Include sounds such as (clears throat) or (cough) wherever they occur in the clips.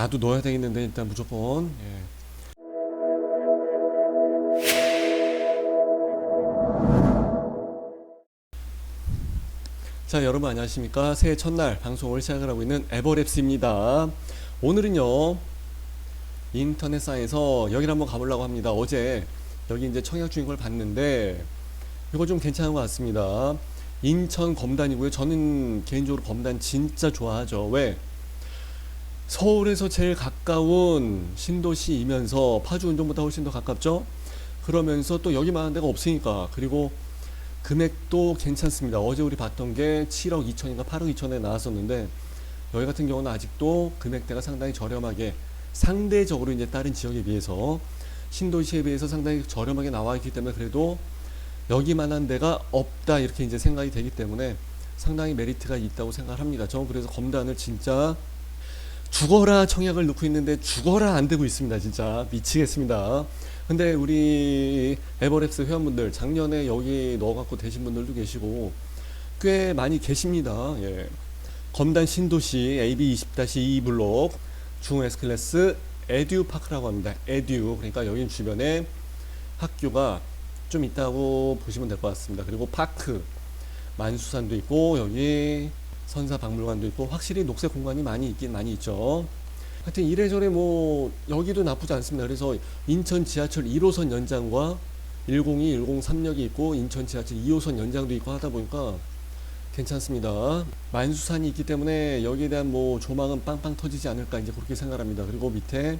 나도 넣어야 되겠는데 일단 무조건. 예. 자 여러분 안녕하십니까? 새해 첫날 방송을 시작을 하고 있는 에버랩스입니다. 오늘은요 인터넷상에서 여기를 한번 가보려고 합니다. 어제 여기 이제 청약 중인 걸 봤는데 이거 좀 괜찮은 것 같습니다. 인천 검단이고요. 저는 개인적으로 검단 진짜 좋아하죠. 왜 서울에서 제일 가까운 신도시이면서 파주 운동보다 훨씬 더 가깝죠 그러면서 또 여기만한 데가 없으니까 그리고 금액도 괜찮습니다. 어제 우리 봤던 게 7억 2천인가 8억 2천에 나왔었는데 여기 같은 경우는 아직도 금액대가 상당히 저렴하게 상대적으로 이제 다른 지역에 비해서 신도시에 비해서 상당히 저렴하게 나와 있기 때문에 그래도 여기만한 데가 없다 이렇게 이제 생각이 되기 때문에 상당히 메리트가 있다고 생각합니다. 저는 그래서 검단을 진짜 죽어라 청약을 넣고 있는데 죽어라 안 되고 있습니다. 진짜 미치겠습니다. 근데 우리 에버랩스 회원분들 작년에 여기 넣어갖고 되신 분들도 계시고 꽤 많이 계십니다. 예. 검단 신도시 AB 20-2 블록 중 S 클래스 에듀 파크라고 합니다. 에듀 그러니까 여기 주변에 학교가 좀 있다고 보시면 될 것 같습니다. 그리고 파크 만수산도 있고 여기 선사 박물관도 있고 확실히 녹색 공간이 많이 있긴 많이 있죠. 하여튼 이래저래 뭐 여기도 나쁘지 않습니다. 그래서 인천 지하철 1호선 연장과 102, 103역이 있고 인천 지하철 2호선 연장도 있고 하다 보니까 괜찮습니다. 만수산이 있기 때문에 여기에 대한 뭐 조망은 빵빵 터지지 않을까 이제 그렇게 생각합니다. 그리고 밑에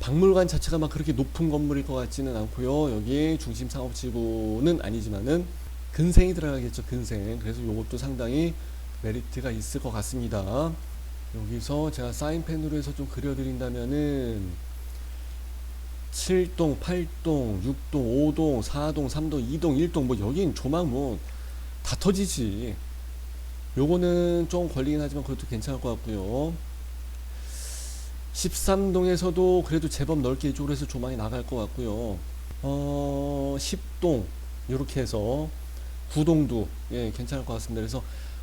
박물관 자체가 막 그렇게 높은 건물일 것 같지는 않고요. 여기 중심 상업지구는 아니지만은 근생이 들어가겠죠. 근생. 그래서 이것도 상당히 메리트가 있을 것 같습니다. 여기서 제가 사인펜으로 해서 좀 그려드린다면은 7동, 8동, 6동, 5동, 4동, 3동, 2동, 1동 뭐 여긴 조망 뭐 다 터지지. 요거는 좀 걸리긴 하지만 그것도 괜찮을 것 같고요. 13동에서도 그래도 제법 넓게 이쪽으로 해서 조망이 나갈 것 같고요. 어, 10동 이렇게 해서 9동도 예, 괜찮을 것 같습니다. 그래서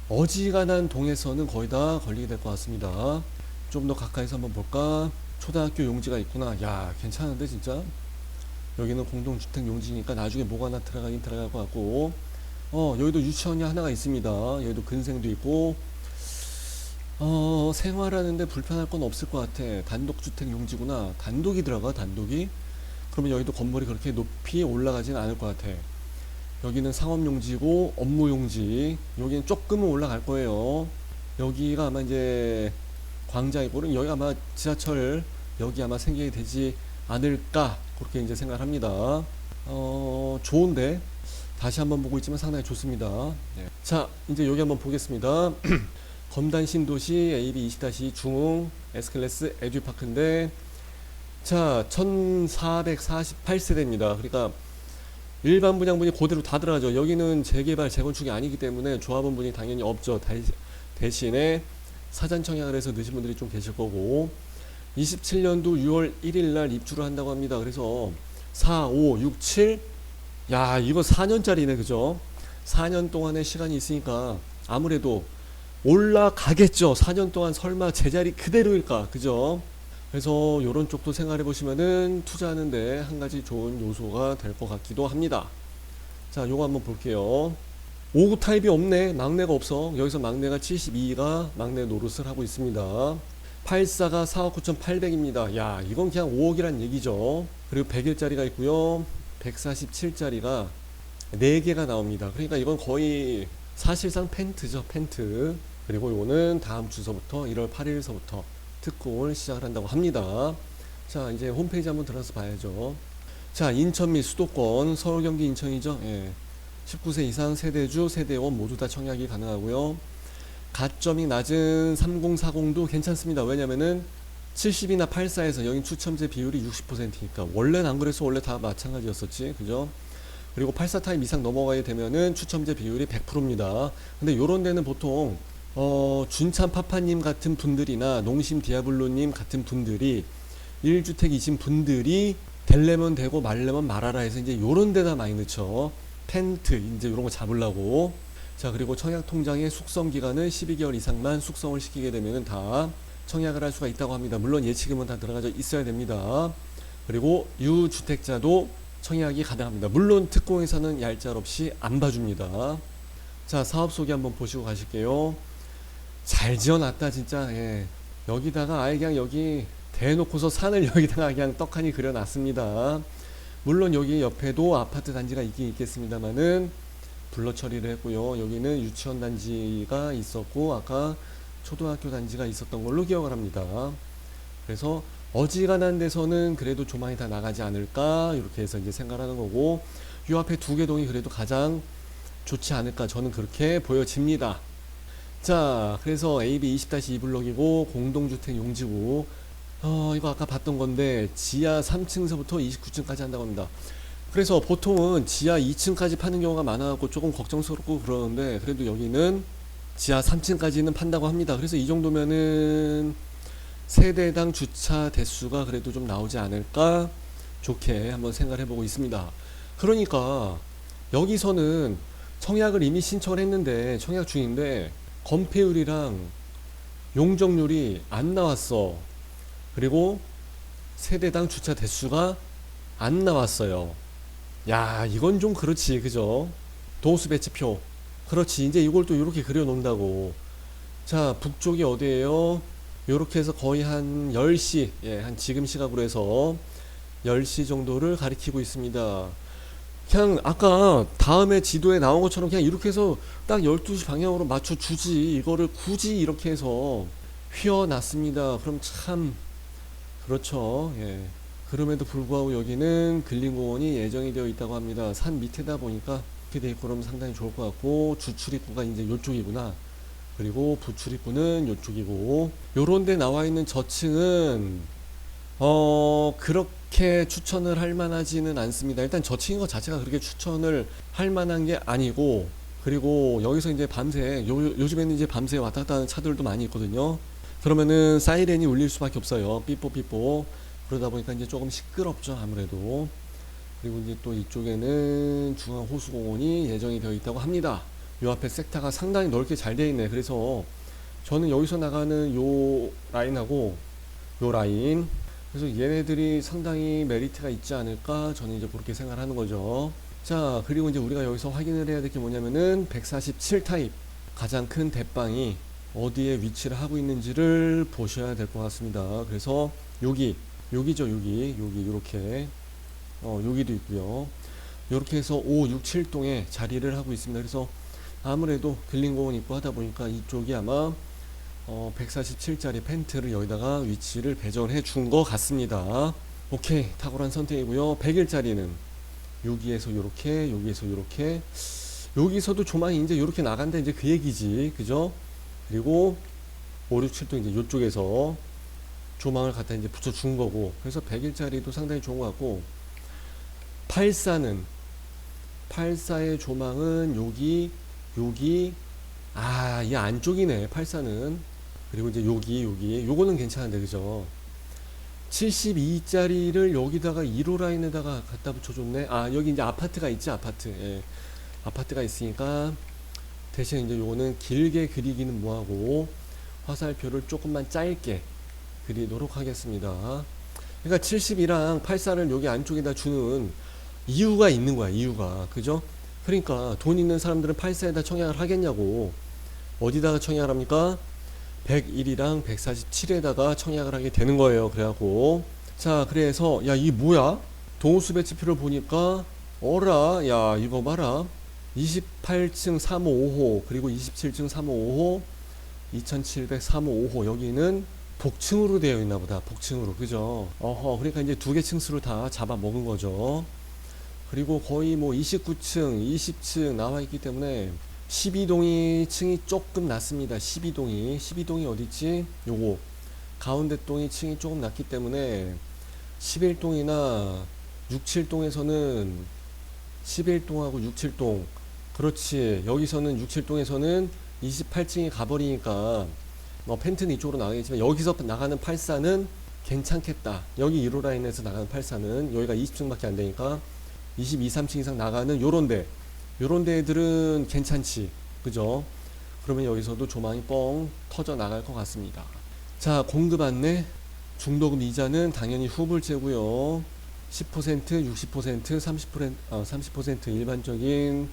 어지간한 동에서는 거의 다 걸리게 될 것 같습니다. 좀 더 가까이서 한번 볼까? 초등학교 용지가 있구나. 야, 괜찮은데 진짜. 여기는 공동주택 용지니까 나중에 뭐가 하나 들어가긴 들어갈 것 같고. 어, 여기도 유치원이 하나가 있습니다. 여기도 근생도 있고. 어, 생활하는데 불편할 건 없을 것 같아. 단독주택 용지구나. 단독이 들어가, 단독이. 그러면 여기도 건물이 그렇게 높이 올라가지는 않을 것 같아. 여기는 상업용지고 업무용지. 여기는 조금은 올라갈 거예요. 여기가 아마 이제 광장이고 여기 아마 지하철 여기 아마 생기게 되지 않을까 그렇게 이제 생각을 합니다. 어 좋은데 다시 한번 보고 있지만 상당히 좋습니다. 네. 자 이제 여기 한번 보겠습니다. (clears throat) 검단 신도시 AB 20-2 중흥 S클래스 에듀파크인데 자 1448세대입니다. 그러니까 일반 분양분이 그대로 다 들어가죠. 여기는 재개발, 재건축이 아니기 때문에 조합원 분이 당연히 없죠. 대- 대신에 사전 청약을 해서 넣으신 분들이 좀 계실 거고 27년도 6월 1일 날 입주를 한다고 합니다. 그래서 4, 5, 6, 7 야, 이거 4년짜리네. 그죠? 4년 동안의 시간이 있으니까 아무래도 올라가겠죠. 4년 동안 설마 제자리 그대로일까? 그죠? 그래서 이런 쪽도 생각해 보시면은 투자하는데 한 가지 좋은 요소가 될 것 같기도 합니다. 자, 요거 한번 볼게요. 5구 타입이 없네. 막내가 없어. 여기서 막내가 72가 막내 노릇을 하고 있습니다. 84가 4억 9,800입니다. 야, 이건 그냥 5억이란 얘기죠. 그리고 100일짜리가 있고요. 147짜리가 4개가 나옵니다. 그러니까 이건 거의 사실상 펜트죠. 펜트. 그리고 이거는 다음 주서부터 1월 8일서부터 특공을 시작을 한다고 합니다. 자, 이제 홈페이지 한번 들어가서 봐야죠. 자, 인천 및 수도권, 서울, 경기, 인천이죠. 예. 19세 이상 세대주, 세대원 모두 다 청약이 가능하고요. 가점이 낮은 3040도 괜찮습니다. 왜냐면은 70이나 84에서 여긴 추첨제 비율이 60%니까 원래는 안 그래서 원래 다 마찬가지였었지. 그죠? 그리고 84 타입 이상 넘어가게 되면은 추첨제 비율이 100%입니다. 근데 요런 데는 보통 어, 준찬 파파님 같은 분들이나 농심 디아블로님 같은 분들이 1주택이신 분들이 될려면 되고 말려면 말아라 해서 이제 요런 데다 많이 넣죠. 텐트 이제 요런 거 잡으려고. 자, 그리고 청약 통장의 숙성 기간은 12개월 이상만 숙성을 시키게 되면은 다 청약을 할 수가 있다고 합니다. 물론 예치금은 다 들어가져 있어야 됩니다. 그리고 유주택자도 청약이 가능합니다. 물론 특공에서는 얄짤 없이 안 봐줍니다. 자 사업 소개 한번 보시고 가실게요. 잘 지어놨다 진짜. 예. 여기다가 아예 그냥 여기 대놓고서 산을 (laughs) 여기다가 그냥 떡하니 그려놨습니다. 물론 여기 옆에도 아파트 단지가 있긴 있겠습니다만은 블러 처리를 했고요. 여기는 유치원 단지가 있었고 아까 초등학교 단지가 있었던 걸로 기억을 합니다. 그래서 어지간한 데서는 그래도 조망이 다 나가지 않을까 이렇게 해서 이제 생각하는 거고 요 앞에 두 개 동이 그래도 가장 좋지 않을까 저는 그렇게 보여집니다. 자, 그래서 AB 20-2 블록이고 공동주택 용지구 어, 이거 아까 봤던 건데 지하 3층서부터 29층까지 한다고 합니다. 그래서 보통은 지하 2층까지 파는 경우가 많아갖고 조금 걱정스럽고 그러는데 그래도 여기는 지하 3층까지는 판다고 합니다. 그래서 이 정도면은 세대당 주차 대수가 그래도 좀 나오지 않을까 좋게 한번 생각을 해보고 있습니다. 그러니까 여기서는 청약을 이미 신청을 했는데 청약 중인데 건폐율이랑 용적률이 안 나왔어. 그리고 세대당 주차 대수가 안 나왔어요. 야, 이건 좀 그렇지, 그죠? 도수 배치표. 그렇지, 이제 이걸 또 이렇게 그려 놓는다고. 자, 북쪽이 어디예요? 요렇게 해서 거의 한 10시, 예, 한 지금 시각으로 해서 10시 정도를 가리키고 있습니다. 그냥 아까 다음에 지도에 나온 것처럼 그냥 이렇게 해서 딱 12시 방향으로 맞춰 주지. 이거를 굳이 이렇게 해서 휘어놨습니다. 그럼 참, 그렇죠. 예. 그럼에도 불구하고 여기는 근린공원이 예정이 되어 있다고 합니다. 산 밑에다 보니까 이렇게 돼 있고 그러면 상당히 좋을 것 같고 주출입구가 이제 요쪽이구나. 그리고 부출입구는 요쪽이고 요런 데 나와 있는 저층은 어 그렇게 추천을 할 만하지는 않습니다. 일단 저층인 것 자체가 그렇게 추천을 할 만한 게 아니고 그리고 여기서 이제 밤새 요, 요즘에는 이제 밤새 왔다 갔다 하는 차들도 많이 있거든요. 그러면은 사이렌이 울릴 수밖에 없어요. 삐뽀삐뽀. 그러다 보니까 이제 조금 시끄럽죠, 아무래도. 그리고 이제 또 이쪽에는 중앙 호수공원이 예정이 되어 있다고 합니다. 요 앞에 섹터가 상당히 넓게 잘 되어 있네. 그래서 저는 여기서 나가는 요 라인하고 요 라인. 그래서 얘네들이 상당히 메리트가 있지 않을까 저는 이제 그렇게 생각하는 거죠. 자, 그리고 이제 우리가 여기서 확인을 해야 될 게 뭐냐면은 147 타입 가장 큰 대빵이 어디에 위치를 하고 있는지를 보셔야 될 것 같습니다. 그래서 여기 여기죠 여기 여기 이렇게 어 여기도 있고요 이렇게 해서 5, 6, 7동에 자리를 하고 있습니다 그래서 아무래도 근린공원 있고 하다 보니까 이쪽이 아마 어 147짜리 펜트를 여기다가 위치를 배정해 준 것 같습니다. 오케이 탁월한 선택이고요. 100일짜리는 여기에서 요렇게 여기에서 요렇게. 여기서도 조망이 이제 요렇게 나간다 이제 그 얘기지. 그죠? 그리고 5, 6, 7동 이제 요쪽에서 조망을 갖다 이제 붙여준 거고. 그래서 100일짜리도 상당히 좋은 것 같고. 84는 84의 조망은 여기 여기. 아 이 안쪽이네 84는 그리고 이제 여기 여기 요거는 괜찮은데 그죠 72짜리를 여기다가 1호 라인에다가 갖다 붙여줬네 아 여기 이제 아파트가 있지 아파트 예. 아파트가 있으니까 대신 이제 요거는 길게 그리기는 뭐하고 화살표를 조금만 짧게 그리도록 하겠습니다. 그러니까 70이랑 84를 여기 안쪽에다 주는 이유가 있는 거야, 이유가. 그죠? 그러니까 돈 있는 사람들은 84에다 청약을 하겠냐고. 어디다가 청약을 합니까? 101이랑 147에다가 청약을 하게 되는 거예요. 그래갖고. 자, 그래서, 야, 이 뭐야? 동호수 배치표를 보니까, 어라, 야, 이거 봐라. 28층 355호, 그리고 27층 355호, 2700 355호. 여기는 복층으로 되어 있나 보다. 복층으로. 그죠? 어허. 그러니까 이제 두 개 층수를 다 잡아 먹은 거죠. 그리고 거의 뭐 29층, 20층 나와 있기 때문에 12동이 층이 조금 낮습니다. 12동이. 12동이 어디 있지? 요거. 가운데 동이 층이 조금 낮기 때문에 11동이나 6, 7동에서는 11동하고 6, 7동. 그렇지. 여기서는 6, 7동에서는 28층이 가버리니까 뭐 펜트는 이쪽으로 나가겠지만 여기서 나가는 84는 괜찮겠다. 여기 1호 라인에서 나가는 84는 여기가 20층밖에 안 되니까 22, 3층 이상 나가는 요런 데 요런 데들은 괜찮지. 그죠? 그러면 여기서도 조망이 뻥 터져 나갈 것 같습니다. 자, 공급 안내. 중도금 이자는 당연히 후불제고요. 10%, 60%, 30%, 아, 30% 일반적인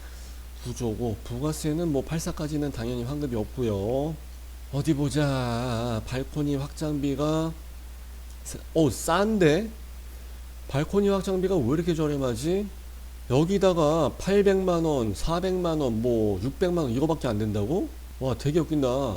구조고 부가세는 뭐 84까지는 당연히 환급이 없고요. 어디 보자. 발코니 확장비가 사- 어, 싼데? 발코니 확장비가 왜 이렇게 저렴하지? 여기다가 800만 원, 400만 원, 뭐 600만 원 이거밖에 안 된다고? 와, 되게 웃긴다.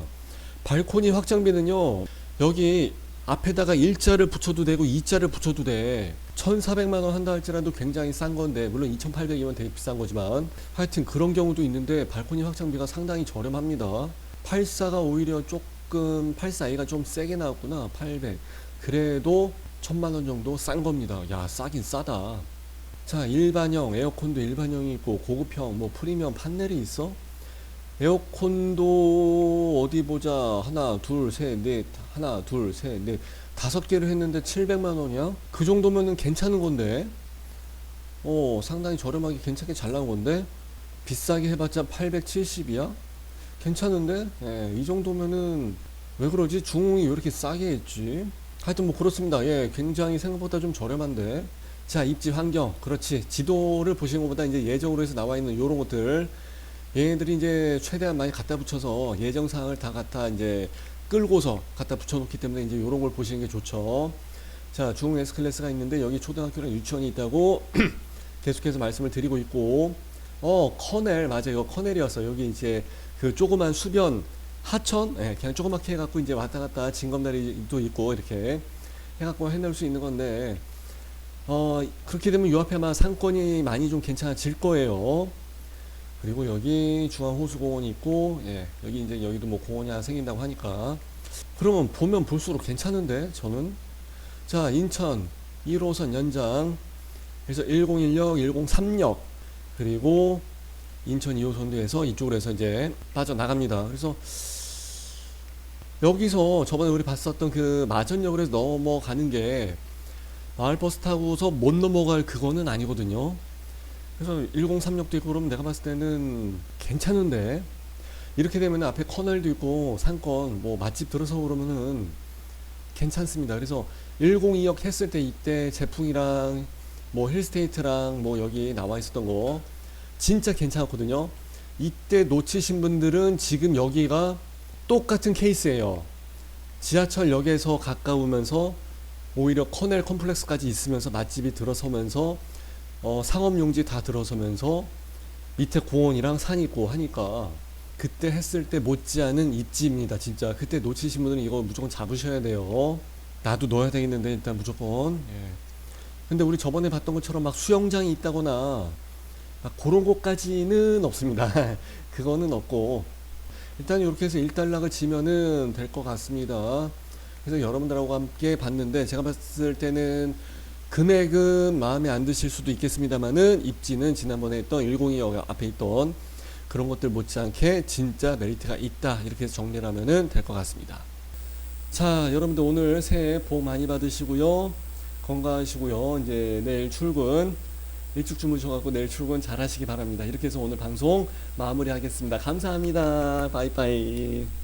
발코니 확장비는요. 여기 앞에다가 일자를 붙여도 되고 이자를 붙여도 돼. 1,400만 원 한다 할지라도 굉장히 싼 건데 물론 2,800이면 되게 비싼 거지만 하여튼 그런 경우도 있는데 발코니 확장비가 상당히 저렴합니다. 84가 오히려 조금 84A가 좀 세게 나왔구나. 800. 그래도 1,000만 원 정도 싼 겁니다. 야, 싸긴 싸다. 자, 일반형 에어컨도 일반형이 있고 고급형 뭐 프리미엄 판넬이 있어? 에어컨도 어디 보자. 하나, 둘, 셋, 넷. 하나, 둘, 셋, 넷. 다섯 개를 했는데 700만 원이야? 그 정도면은 괜찮은 건데. 어, 상당히 저렴하게 괜찮게 잘 나온 건데. 비싸게 해봤자 870이야? 괜찮은데? 예, 이 정도면은 왜 그러지? 중흥이 왜 이렇게 싸게 했지? 하여튼 뭐 그렇습니다. 예, 굉장히 생각보다 좀 저렴한데. 자, 입지 환경. 그렇지. 지도를 보시는 것보다 이제 예정으로 해서 나와 있는 요런 것들. 얘네들이 이제 최대한 많이 갖다 붙여서 예정 사항을 다 갖다 이제 끌고서 갖다 붙여놓기 때문에 이제 요런 걸 보시는 게 좋죠. 자, 중흥 S 클래스가 있는데 여기 초등학교랑 유치원이 있다고 (clears throat) 계속해서 말씀을 드리고 있고, 어, 커넬, 맞아요. 커넬이었어. 여기 이제 그 조그만 수변, 하천, 예, 그냥 조그맣게 해갖고 이제 왔다 갔다 징검다리도 있고 이렇게 해갖고 해낼 수 있는 건데, 어, 그렇게 되면 요 앞에 아마 상권이 많이 좀 괜찮아질 거예요. 그리고 여기 중앙호수공원이 있고, 예, 여기 이제 여기도 뭐 공원이 하나 생긴다고 하니까. 그러면 보면 볼수록 괜찮은데, 저는. 자, 인천 1호선 연장. 그래서 101역, 103역. 그리고 인천 2호선도 해서 이쪽으로 해서 이제 빠져나갑니다. 그래서 여기서 저번에 우리 봤었던 그 마전역으로 해서 넘어가는 게 마을버스 타고서 못 넘어갈 그거는 아니거든요. 그래서 103역도 있고 그러면 내가 봤을 때는 괜찮은데 이렇게 되면 앞에 커널도 있고 상권 뭐 맛집 들어서 그러면은 괜찮습니다. 그래서 102역 했을 때 이때 제풍이랑 뭐 힐스테이트랑 뭐 여기 나와 있었던 거 진짜 괜찮았거든요. 이때 놓치신 분들은 지금 여기가 똑같은 케이스예요. 지하철역에서 가까우면서 오히려 커넬 컴플렉스까지 있으면서 맛집이 들어서면서 어, 상업용지 다 들어서면서 밑에 공원이랑 산 있고 하니까 그때 했을 때 못지않은 입지입니다. 진짜 그때 놓치신 분들은 이거 무조건 잡으셔야 돼요. 나도 넣어야 되겠는데 일단 무조건. 예. 근데 우리 저번에 봤던 것처럼 막 수영장이 있다거나 막 그런 곳까지는 없습니다. (laughs) 그거는 없고 일단 이렇게 해서 일단락을 지면은 될 것 같습니다. 그래서 여러분들하고 함께 봤는데 제가 봤을 때는 금액은 마음에 안 드실 수도 있겠습니다만은 입지는 지난번에 했던 102역 앞에 있던 그런 것들 못지않게 진짜 메리트가 있다 이렇게 해서 정리를 하면은 될 것 같습니다. 자, 여러분들 오늘 새해 복 많이 받으시고요. 건강하시고요. 이제 내일 출근 일찍 주무셔갖고 내일 출근 잘 하시기 바랍니다. 이렇게 해서 오늘 방송 마무리하겠습니다. 감사합니다. 바이바이.